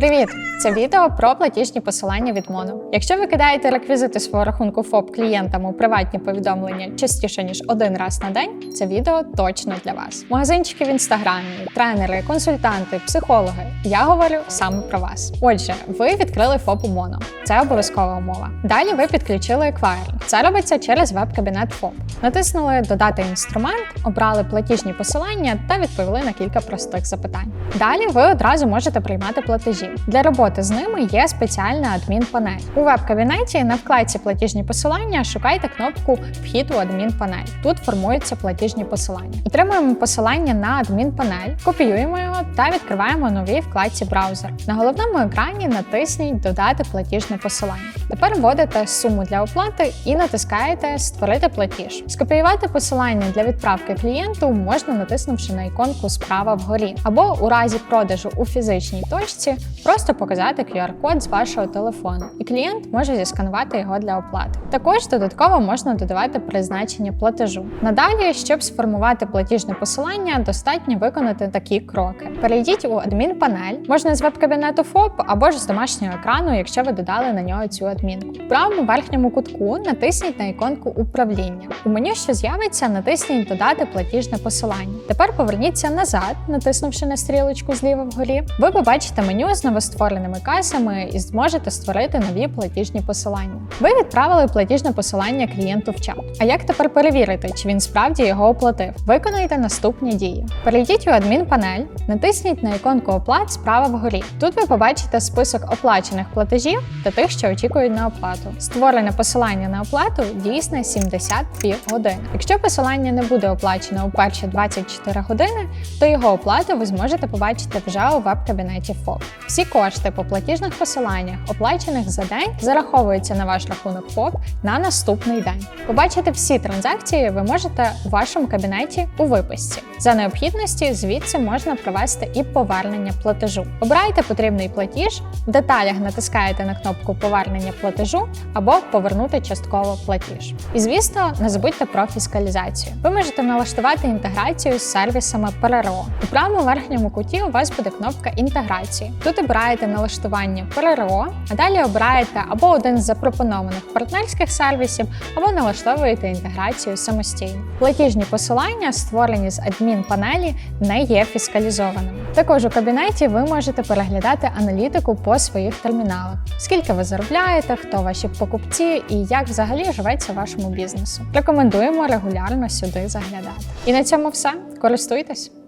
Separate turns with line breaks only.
Привіт! Це відео про платіжні посилання від Моно. Якщо ви кидаєте реквізити свого рахунку ФОП клієнтам у приватні повідомлення частіше ніж один раз на день, це відео точно для вас. Магазинчики в інстаграмі, тренери, консультанти, психологи. Я говорю саме про вас. Отже, ви відкрили ФОП у Моно. Це обов'язкова умова. Далі ви підключили еквайринг. Це робиться через веб-кабінет ФОП. Натиснули Додати інструмент, обрали платіжні посилання та відповіли на кілька простих запитань. Далі ви одразу можете приймати платежі. Для роботи з ними є спеціальна адмінпанель. У веб-кабінеті на вкладці Платіжні посилання шукайте кнопку Вхід у адмінпанель. Тут формуються платіжні посилання. Отримуємо посилання на адмінпанель, копіюємо його та відкриваємо у новій вкладці браузер. На головному екрані натисніть Додати платіжне посилання. Тепер вводите суму для оплати і натискаєте Створити платіж. Скопіювати посилання для відправки клієнту можна натиснувши на іконку справа вгорі, або у разі продажу у фізичній точці просто показати QR-код з вашого телефону, і клієнт може зісканувати його для оплати. Також додатково можна додавати призначення платежу. Надалі, щоб сформувати платіжне посилання, достатньо виконати такі кроки. Перейдіть у адмінпанель, можна з веб-кабінету ФОП або ж з домашнього екрану, якщо ви додали на нього цю адмінку. В правому верхньому кутку натисніть на іконку управління. У меню, що з'явиться, натисніть Додати платіжне посилання. Тепер поверніться назад, натиснувши на стрілочку зліва вгорі. Ви побачите меню з новоствореними касами і зможете створити нові платіжні посилання. Ви відправили платіжне посилання клієнту в чат. А як тепер перевірити, чи він справді його оплатив? Виконайте наступні дії. Перейдіть у адмінпанель, натисніть на іконку оплат справа вгорі. Тут ви побачите список оплачених платежів та тих, що очікують на оплату. Створене посилання на оплату дійсне 72 години. Якщо посилання не буде оплачено у перші 24 години, то його оплату ви зможете побачити вже у веб-кабінеті ФОП. Всі кошти по платіжних посиланнях, оплачених за день, зараховуються на ваш рахунок ФОП на наступний день. Побачити всі транзакції ви можете у вашому кабінеті у виписці. За необхідності звідси можна провести і повернення платежу. Обирайте потрібний платіж, в деталях натискаєте на кнопку повернення платежу або повернути частково платіж. І звісно, не забудьте про фіскалізацію. Ви можете налаштувати інтеграцію з сервісами ПРРО. У правому верхньому куті у вас буде кнопка інтеграції. Тут обираєте налаштування ПРРО, а далі обираєте або один з запропонованих партнерських сервісів, або налаштовуєте інтеграцію самостійно. Платіжні посилання, створені з адмінпанелі, не є фіскалізованими. Також у кабінеті ви можете переглядати аналітику по своїх терміналах, скільки ви заробляєте, хто ваші покупці і як взагалі живеться вашому бізнесу. Рекомендуємо регулярно сюди заглядати. І на цьому все. Користуйтесь!